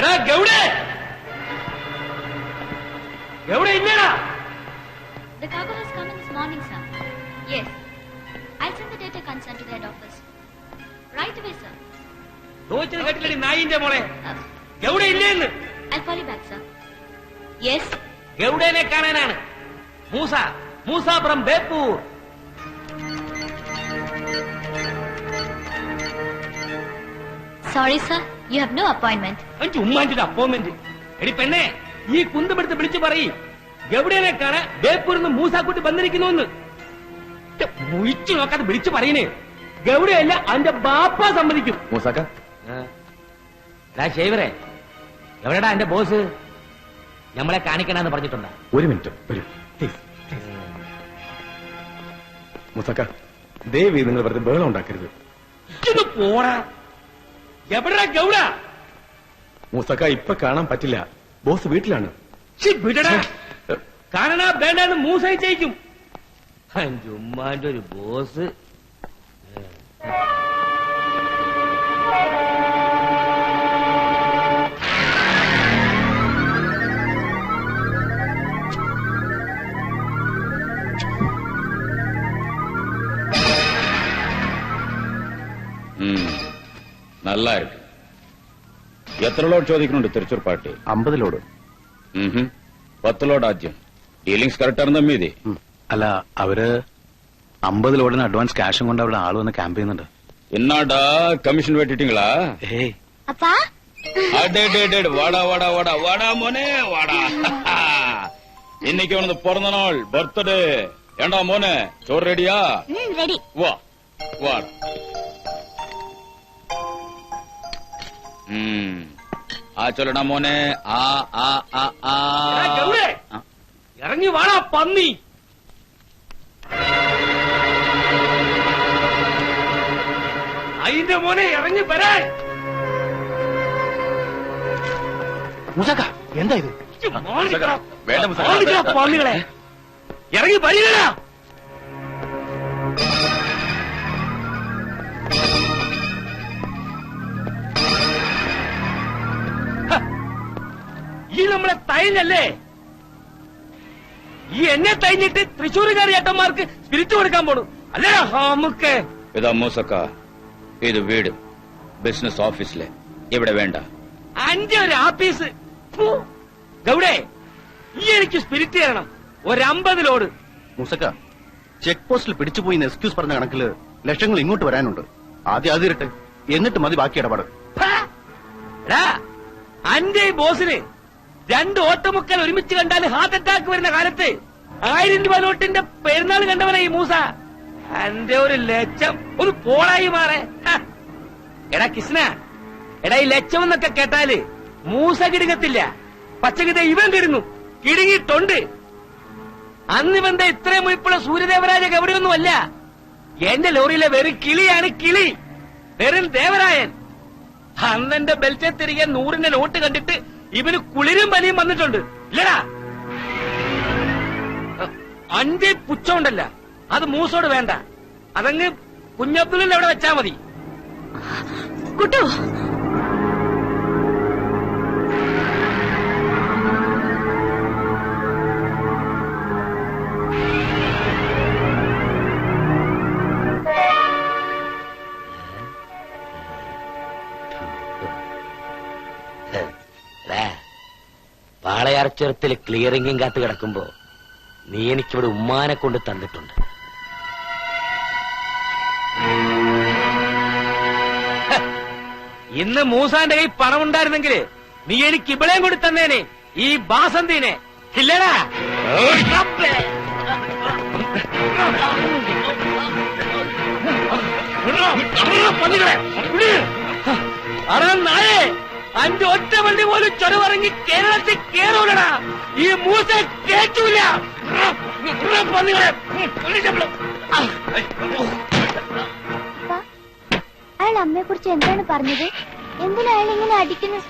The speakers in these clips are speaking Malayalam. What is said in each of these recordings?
എടാ ഗൗഡേ ഗൗഡ ഇല്ലടാ The cargo has come in this morning, sir. Yes. I'll send the data concern to the head office. Right away, sir. ചോദിച്ചത് കേട്ടില്ലടി നായിന്റെ മോളെ Uh, ഗൗഡ ഇല്ലേന്ന് I'll call you back, sir. Yes. ഗൗഡനെ കാണാനാണ് Moosa Moosa from Beypore Sorry, sir. You have no appointment. അഞ്ച് ഉമ്മാന്റെ അപ്പോയിന്റ്മെന്റ് എടി പെണ്ണെ ഈ കുന്തമെടുത്ത് വിളിച്ചു പറയും. എവിടെയാണ് കാണാൻ ബേപ്പൂരിന്ന് മൂസാക്കൂട്ടി വന്നിരിക്കുന്നു മുഴിച്ചു നോക്കാതെ വിളിച്ചു പറയണേ. ഗൗഡയല്ല അന്റെ ബാപ്പ സമ്മതിക്കും. മൂസാക്ക. ശേവരെ എവിടെടാ എന്റെ ബോസ്? നമ്മളെ കാണിക്കണമെന്ന് പറഞ്ഞിട്ടുണ്ടാ? ഒരു മിനിറ്റ് ഒരു മിനിറ്റ് മൂസാക്ക ദേവി നിങ്ങൾ വെറുതെ ബഹളം ഉണ്ടാക്കരുത്. പോടാ. എവിടെടാ ഗൗഡ? മൂസാക്ക ഇപ്പൊ കാണാൻ പറ്റില്ല. ബോസ് വീട്ടിലാണ്. കാണണ വേണ്ടെന്ന് മൂസായി ചെയ്യിക്കും. ചുമ്മാന്റെ ഒരു ബോസ്. ம், നല്ലായിട്ട് എത്ര ലോഡ് ചോദിക്കുന്നുണ്ട് തൃശൂർ പാട്ട്? അമ്പത് ലോഡ്. പത്ത് ലോഡ് ആദ്യം. ഡീലിംഗ്സ് കറക്റ്റ് ആണ് തമ്മി അല്ല അവർ അമ്പത് ലോഡിന് അഡ്വാൻസ് ക്യാഷും കൊണ്ട് അവിടെ ആൾ വന്ന് ക്യാമ്പ് ചെയ്യുന്നുണ്ട്. എന്നാടാ കമ്മീഷൻ വെട്ടിട്ടിങ്ങളാ? അപ്പാ. வாடா வாடா வாடா வாடா மோனே வாடா ആ ചൊല്ലണ മോനെ. ആ ആ ആ ആ. ഇറങ്ങി വാടാ പന്നി. അതിന്റെ മോനെ ഇറങ്ങി വരാൻ മുസക്ക എന്താ ഇത്. വേണ്ട മുസാ. മാണിക്കടാ, പന്നികളെ. ഇറങ്ങി വരികടാ. ഈ നമ്മളെ തൈഞ്ഞല്ലേ ഈ എന്നെ തൈഞ്ഞിട്ട് തൃശ്ശൂരുകാരി ഏട്ടന്മാർക്ക് സ്പിരിറ്റ് കൊടുക്കാൻ പോണു. അല്ലേ നമുക്ക് ഇതാ മൂസക്ക ഇത് വീട് ബിസിനസ് ഓഫീസിലെ ഇവിടെ വേണ്ട. അന്റെ ഒരു ആപ്പീസ് ഗൗഡേ ഈ എനിക്ക് സ്പിരിറ്റ് തരണം. ഒരമ്പത് ലോഡ്. മുസക്ക ചെക്ക് പോസ്റ്റിൽ പിടിച്ചുപോയി എക്സ്ക്യൂസ് പറഞ്ഞ കണക്കിൽ ലക്ഷങ്ങൾ ഇങ്ങോട്ട് വരാനുണ്ട്. ആദ്യം അതിരട്ടെ എന്നിട്ട് മതി ബാക്കി ഇടപാട്. അഞ്ചേ അന്റെ ബോസിന് രണ്ട് ഓട്ടമുക്കൽ ഒരുമിച്ച് കണ്ടാൽ ഹാർട്ട് അറ്റാക്ക് വരുന്ന കാലത്ത് ആയിരം രൂപ നോട്ടിന്റെ പെരുന്നാൾ കണ്ടവനെ ഈ മൂസ. എന്റെ ഒരു ലക്ഷം. ഒരു പോളായി മാറെ. എടാ കൃഷ്ണ എടാ ഈ ലക്ഷം എന്നൊക്കെ കേട്ടാൽ മൂസ കിടുങ്ങത്തില്ല. പച്ചകിത ഇവൻ തരുന്നു. കിടുങ്ങിയിട്ടുണ്ട്. അന്ന് ഇവന്റെ ഇത്രയും മുയിപ്പുള്ള സൂര്യദേവരാജ ഗൗരിയൊന്നുമല്ല എന്റെ ലോറിയിലെ വെറും കിളിയാണ് കിളി. വെറും ദേവരായൻ. അന്നെന്റെ ബെൽറ്റെ തിരികെ നൂറിന്റെ നോട്ട് കണ്ടിട്ട് ഇവന് കുളിരും പനിയും വന്നിട്ടുണ്ട്. ഇല്ലടാ. അഞ്ചി പുച്ഛമുണ്ടല്ല. അത് മൂസോട് വേണ്ട. അതങ്ങ് കുഞ്ഞബ്ദുലിന്റെ അവിടെ വെച്ചാ മതി. കുട്ടു പാളയാർച്ചുരത്തിൽ ക്ലിയറിംഗും കാത്ത് കിടക്കുമ്പോ നീ എനിക്കിവിടെ ഉമ്മാനെ കൊണ്ട് തന്നിട്ടുണ്ട്. ഇന്ന് മൂസാന്റെ കൈ പണം ഉണ്ടായിരുന്നെങ്കിൽ നീ എനിക്ക് ഇവിടെയും കൂടി തന്നേനെ. ഈ ബാസന്തിനെ. ഇല്ലടാ. അറാ നായേ! അഞ്ച് ഒറ്റ വണ്ടി പോലും ചൊരവിറങ്ങി കേരളത്തിൽ കേറൂലടാ. ഈ മൂസ കേറ്റൂല. അയാൾ അമ്മയെ കുറിച്ച് എന്താണ് പറഞ്ഞത്? എന്തിനാ അയാൾ ഇങ്ങനെ അടിക്കുന്നു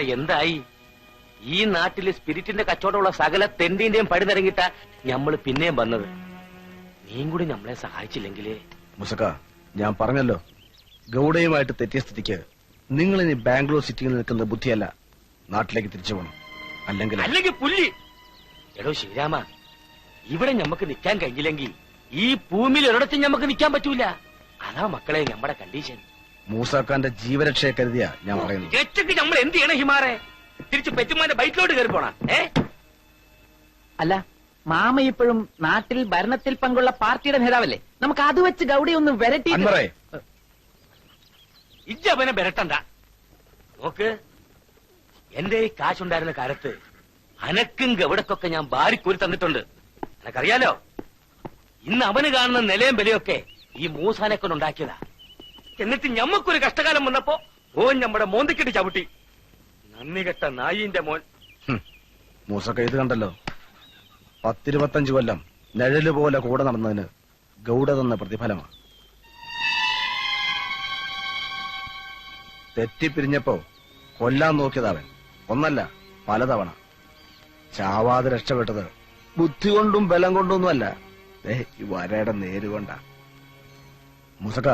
എന്തായി? ഈ നാട്ടിൽ സ്പിരിറ്റിന്റെ കച്ചവടമുള്ള സകല തെണ്ടിന്റെയും പടി നിറങ്ങിട്ട ഞമ്മൾ പിന്നെയും വന്നത്. നീയും കൂടി നമ്മളെ സഹായിച്ചില്ലെങ്കിലേ. മുസക്ക ഞാൻ പറഞ്ഞല്ലോ. ഗൗഡയുമായിട്ട് തെറ്റിയ സ്ഥിതിക്ക് നിങ്ങൾ ഇനി ബാംഗ്ലൂർ സിറ്റിയിൽ നിൽക്കുന്ന ബുദ്ധിയല്ല. നാട്ടിലേക്ക് തിരിച്ചു പോകണം അല്ലെങ്കിൽ അല്ലെങ്കിൽ പുല്ലി. എടോ ശ്രീരാമ ഇവിടെ ഞമ്മക്ക് നിൽക്കാൻ കഴിഞ്ഞില്ലെങ്കിൽ ഈ ഭൂമിയിൽ ഒരിടത്തും ഞമ്മക്ക് നിൽക്കാൻ പറ്റൂല. അതാ മക്കളെ ഞമ്മടെ കണ്ടീഷൻ മൂസാക്കാന്റെ ജീവരക്ഷയെ കരുതിയാ ഞാൻ പറയുന്നത്. രക്ഷയ്ക്ക് നമ്മൾ എന്ത് ചെയ്യണം ഹിമാറെ തിരിച്ച് പെറ്റുമാന്റെ ബൈക്കിലോട്ട് കയറി പോണ. ഏ? അല്ല മാമ ഇപ്പോഴും നാട്ടിൽ ഭരണത്തിൽ പങ്കുള്ള പാർട്ടിയുടെ നേതാവല്ലേ? നമുക്ക് അത് വെച്ച് ഗൗഡി ഒന്ന് വരട്ടി അൻവറേ. ഇജ്ജവനെ ബെരട്ടണ്ട നോക്ക് എന്റെ ഈ കാശുണ്ടായിരുന്ന കാലത്ത് അനക്കും ഗവിടക്കൊക്കെ ഞാൻ ബാരിക്കൂരി തന്നിട്ടുണ്ട്. എനക്കറിയാലോ? ഇന്ന് അവന് കാണുന്ന നിലയും വിലയൊക്കെ ഈ മൂസാനെ കൊണ്ടുണ്ടാക്കിയതാ. എന്നിട്ട് ഞമ്മക്കൊരു കഷ്ടകാലം വന്നപ്പോ ഓൻ നമ്മുടെ മോന്തിക്കിട്ട് ചവിട്ടി. നന്ദി കെട്ട നായിന്റെ മോൻ. മൂസക്ക ഇത് കണ്ടല്ലോ. പത്തിരുപത്തഞ്ച് കൊല്ലം നിഴൽ പോലെ കൂടെ നടന്നതിന് ഗൗഡ തന്ന പ്രതിഫലമാണ് തെറ്റിപ്പിരിഞ്ഞപ്പോ കൊല്ലാൻ നോക്കിയതവൻ. ഒന്നല്ല പലതവണ. ചാവാതെ രക്ഷപ്പെട്ടത് ബുദ്ധി കൊണ്ടും ബലം കൊണ്ടൊന്നുമല്ല ഈ വരയുടെ നേരുകൊണ്ട മുസക്ക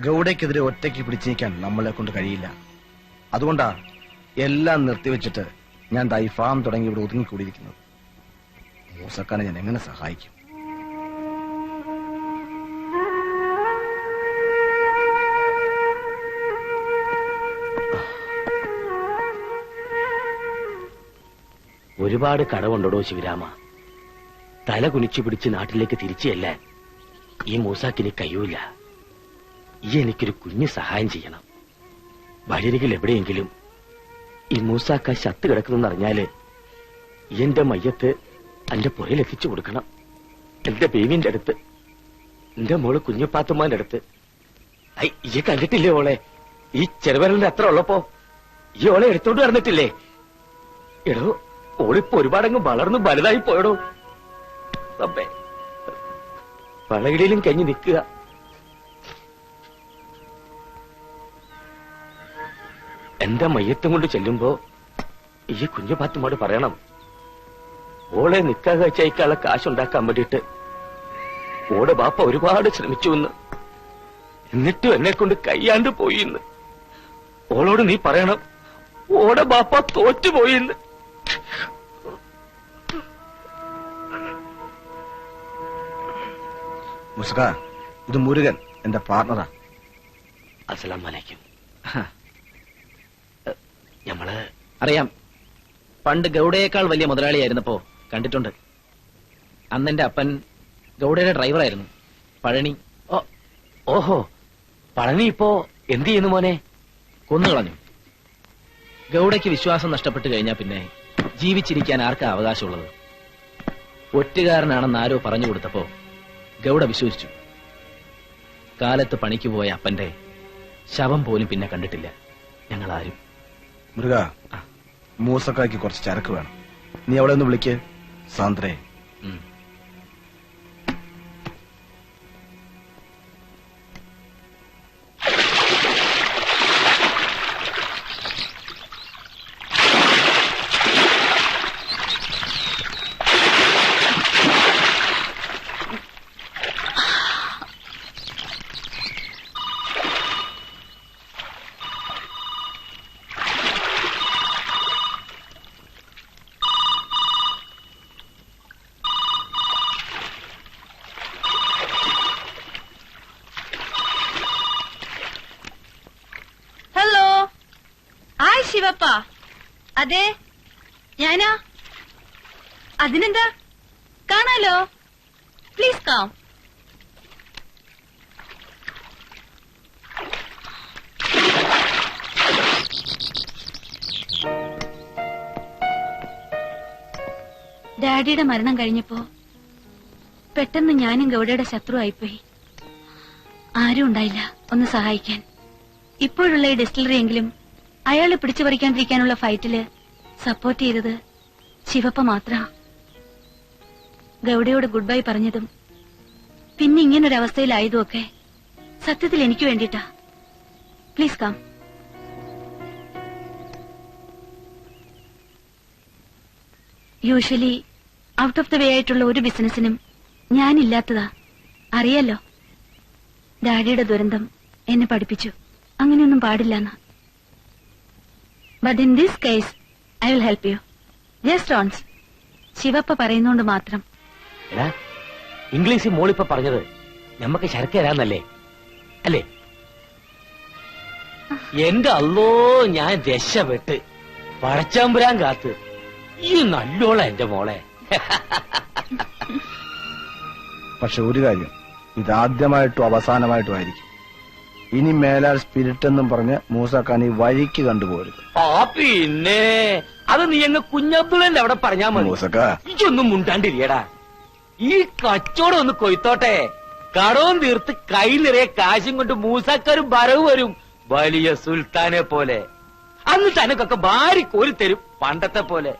ഗൗഡയ്ക്കെതിരെ ഒറ്റയ്ക്ക് പിടിച്ചേക്കാൻ നമ്മളെ കൊണ്ട് കഴിയില്ല. അതുകൊണ്ടാ എല്ലാം നിർത്തിവെച്ചിട്ട് ഞാൻ ദൈഫാം തുടങ്ങി ഇവിടെ ഒതുങ്ങിക്കൂടിയിരിക്കുന്നത്. മൂസക്കാനെ ഞാൻ എങ്ങനെ സഹായിക്കും? ഒരുപാട് കടവുണ്ടോ ശിവരാമ? തല കുനിച്ചു പിടിച്ച് നാട്ടിലേക്ക് തിരിച്ചു ചെല്ലാൻ ഈ മൂസാക്കിന് കഴിയൂല ഈ എനിക്കൊരു കുഞ്ഞു സഹായം ചെയ്യണം. വഴിയരികിൽ എവിടെയെങ്കിലും ഈ മൂസാക്ക ശത്ത് കിടക്കുന്നെന്ന് അറിഞ്ഞാൽ എന്റെ മയ്യത്ത് എന്റെ പുറയിൽ എത്തിച്ചു കൊടുക്കണം. എന്റെ ബേബിന്റെ അടുത്ത് എന്റെ മോൾ കുഞ്ഞുപാത്തുമ്മാന്റെ അടുത്ത്. ഈ കണ്ടിട്ടില്ലേ ഓളെ? ഈ ചെറുവരലിന്റെ അത്ര ഉള്ളപ്പോ ഈ ഓളെ എടുത്തോണ്ട് നടന്നിട്ടില്ലേ? എടോ ഓളിപ്പോ ഒരുപാടങ്ങ് വളർന്നു വലുതായി പോയടോ. വളയിടയിലും കഞ്ഞി നിൽക്കുക. എന്റെ മയ്യത്തും കൊണ്ട് ചെല്ലുമ്പോ ഈ കുഞ്ഞു പാത്തുമോട് പറയണം ഓളെ നിക്കാ കഴിച്ചയക്കാനുള്ള കാശുണ്ടാക്കാൻ വേണ്ടിയിട്ട് ഓടെ ബാപ്പ ഒരുപാട് ശ്രമിച്ചു എന്ന് എന്നിട്ടും എന്നെ കൊണ്ട് കയ്യാണ്ട് പോയി എന്ന് ഓളോട് നീ പറയണം ഓടെ ബാപ്പ തോറ്റുപോയി എന്ന് മുസ്ക ഇത് മുരുകൻ എന്റെ പാർട്ണറാ അസ്സലാം വലൈക്കും ഞമ്മൾ അറിയാം. പണ്ട് ഗൗഡയേക്കാൾ വലിയ മുതലാളിയായിരുന്നപ്പോ കണ്ടിട്ടുണ്ട്. അന്ന് എന്റെ അപ്പൻ ഗൗഡയുടെ ഡ്രൈവറായിരുന്നു. പഴനി. ഓ- ഓഹോ. പഴനി ഇപ്പോ എന്ത് ചെയ്യുന്നു മോനെ? കൊന്നുകളഞ്ഞു ഗൗഡയ്ക്ക് വിശ്വാസം നഷ്ടപ്പെട്ടു കഴിഞ്ഞാൽ പിന്നെ ജീവിച്ചിരിക്കാൻ ആർക്കാ അവകാശമുള്ളത്? ഒറ്റുകാരനാണെന്ന് ആരോ പറഞ്ഞു കൊടുത്തപ്പോ ഗൗഡ വിശ്വസിച്ചു. കാലത്ത് പണിക്ക് പോയ അപ്പന്റെ ശവം പോലും പിന്നെ കണ്ടിട്ടില്ല. ഞങ്ങൾ ആരും മുരുക മൂസക്കായ്ക്ക് കുറച്ച് ചരക്ക് വേണം. നീ അവളെ ഒന്ന് വിളിക്ക്. സാന്ദ്രേ. ഹായ് അതെ ഞാനാ? അതിനെന്താ? കാണാലോ? പ്ലീസ് കാം ഡാഡിയുടെ മരണം കഴിഞ്ഞപ്പോ പെട്ടെന്ന് ഞാനും ഗൗഡയുടെ ശത്രു ആയിപ്പോയി. ആരും ഉണ്ടായില്ല. ഒന്ന് സഹായിക്കാൻ. ഇപ്പോഴുള്ള ഈ ഡിസ്റ്റിലറി എങ്കിലും അയാളെ പിടിച്ചു പറിക്കാണ്ടിരിക്കാനുള്ള ഫൈറ്റിൽ സപ്പോർട്ട് ചെയ്തത് ശിവപ്പ മാത്ര. ഗൗഡയോട് ഗുഡ് ബൈ പറഞ്ഞതും പിന്നെ ഇങ്ങനൊരവസ്ഥയിലായതും ഒക്കെ സത്യത്തിൽ എനിക്ക് വേണ്ടിട്ടാ please calm usually out of the way ആയിട്ടുള്ള ഒരു ബിസിനസിനും ഞാനില്ലാത്തതാ. അറിയാലോ? ഡാഡിയുടെ ദുരന്തം എന്നെ പഠിപ്പിച്ചു. അങ്ങനെയൊന്നും പാടില്ലെന്ന്. But in this case I will help you just once Shivappa പറയുന്നോണ്ട് മാത്രം. എടാ ഇംഗ്ലീഷിൽ മോളിപ്പ പറഞ്ഞത് നമുക്ക് ശരക്ക് തരാന്നല്ലേ? അല്ലേ? എന്റെ അല്ലോ ഞാൻ രക്ഷപ്പെട്ട് പടച്ചാമ്പുരാൻ കാത്ത്. ഈ നല്ലോള എന്റെ മോളെ. പക്ഷെ ഒരു കാര്യം ഇതാദ്യമായിട്ടും അവസാനമായിട്ടും ആയിരിക്കും. ഇനി മേലാൽ സ്പിരിറ്റ് എന്നും പറഞ്ഞ് മൂസാക്കാൻ ഈ വഴിക്ക് കണ്ടുപോരുത്. ആ പിന്നെ. അത് നീ അങ്ങ് കുഞ്ഞബ്ദുള്ളന്റെ അവിടെ പറഞ്ഞാ മതി. മൂസക്ക ഇതൊന്നും മുണ്ടാണ്ടിരിയടാ. ഈ കച്ചോടം ഒന്ന് കൊയ്ത്തോട്ടെ. കടവും തീർത്ത് കൈ നിറയെ കാശും കൊണ്ട് മൂസാക്കാരും വരവ് വരും. വലിയ സുൽത്താനെ പോലെ. അന്ന് തനക്കൊക്കെ ഭാരി കോരി തരും പണ്ടത്തെ പോലെ.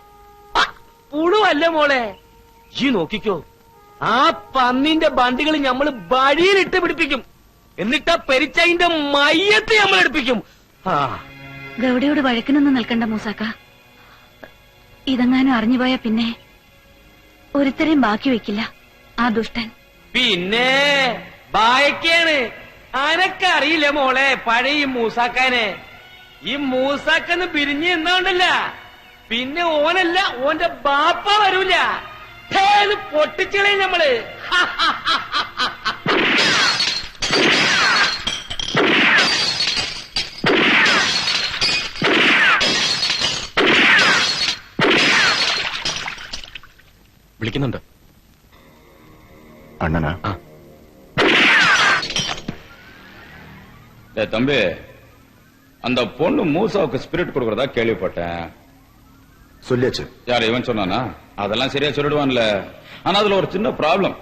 ആ, പുഴുവല്ല മോളെ. ഈ നോക്കിക്കോ. ആ പന്നിന്റെ ബണ്ടികൾ ഞമ്മൾ വഴിയിലിട്ട് പിടിപ്പിക്കും. എന്നിട്ട് പെരിച്ചതിന്റെ മയ്യത്തെ നമ്മൾ എടുപ്പിക്കും. ആ. ഗൗഡയോട് വഴക്കിനൊന്നും നിൽക്കണ്ട മൂസാക്ക. ഇതെങ്ങാനും അറിഞ്ഞുപോയ പിന്നെ ഒരുത്തരെയും ബാക്കി വെക്കില്ല ആ ദുഷ്ടൻ. പിന്നെ ബായക്കാണ്. അനക്കറിയില്ല മോളെ പഴയ ഈ മൂസാക്കാനെ? ഈ മൂസാക്കെന്ന് പിരിഞ്ഞ് നിന്നോണ്ടല്ല. പിന്നെ ഓനല്ല ഓന്റെ ബാപ്പ വരൂല. പൊട്ടിച്ചളയും നമ്മൾ. വിളിക്കുന്നുണ്ട് അണ്ണനാ டேய் தம்பி அந்த பொண்ணு மூசாவுக்கு ஸ்பிரிட் கொடுக்கறதா கேள்விப்பட்டேன் சொல்லியாச்சு யார் இவன் சொன்னானா அதெல்லாம் சரியா சொல்லிடுவான்ல ஆனா அதுல ஒரு சின்ன ப்ராப்ளம்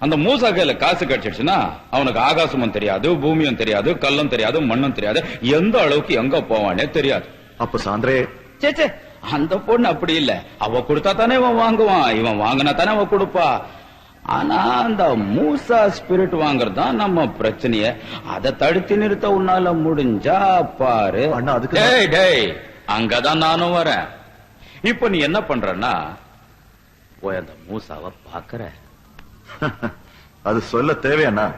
அந்த மூசா கையில காசு கிடைச்சிடுச்சுன்னா அவனுக்கு ஆகாசமும் தெரியாது பூமியும் தெரியாது கல்லும் தெரியாது மண்ணும் தெரியாது எந்த அளவுக்கு எங்க போவானே தெரியாது அப்ப சாந்திரே சே சே, அந்த பொண்ணு அப்படி இல்ல. அவ கொடுத்தா தானே இவன் வாங்குவான். இவன் வாங்கினா தானே அவ கொடுப்பா. ஆனா அந்த மூசா ஸ்பிரிட் வாங்குறது தான் நம்ம பிரச்சனைய. அதை தடுத்து நிறுத்த உன்னால முடிஞ்சா பாரு. டேய் டேய் அங்கதான் நானும் வரேன். இப்ப நீ என்ன பண்றன்னா போய் அந்த மூசாவை பாக்குற. அது சொல்ல தேவையாண்ணா.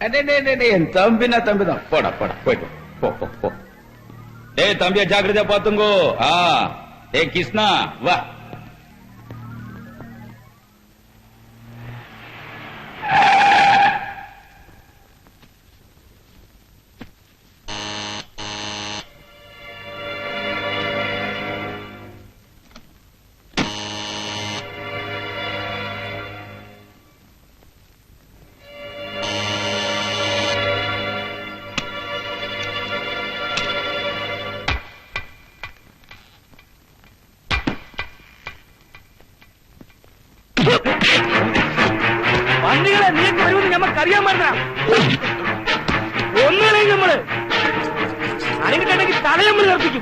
என் தம்பினா தம்பி தான் போடா போடா போயிட்டு. போ போ போ. டேய் தம்பியா ஜாக்கிரதையா பாத்துங்கோ. ஆ. हे कृष्णा वाह ഞമ്മക്കറിയാൻ പാടില്ല. ഒന്നുകളെയും നമ്മൾ അനങ്ങിട്ടുണ്ടെങ്കിൽ തലയമ്മ നമ്മൾ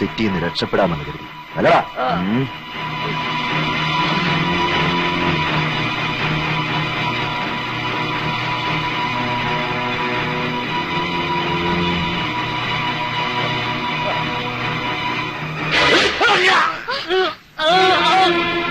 സിറ്റിയിൽ നിന്ന് രക്ഷപ്പെടാമെന്ന് കരുതി. അല്ലടാ. Oh,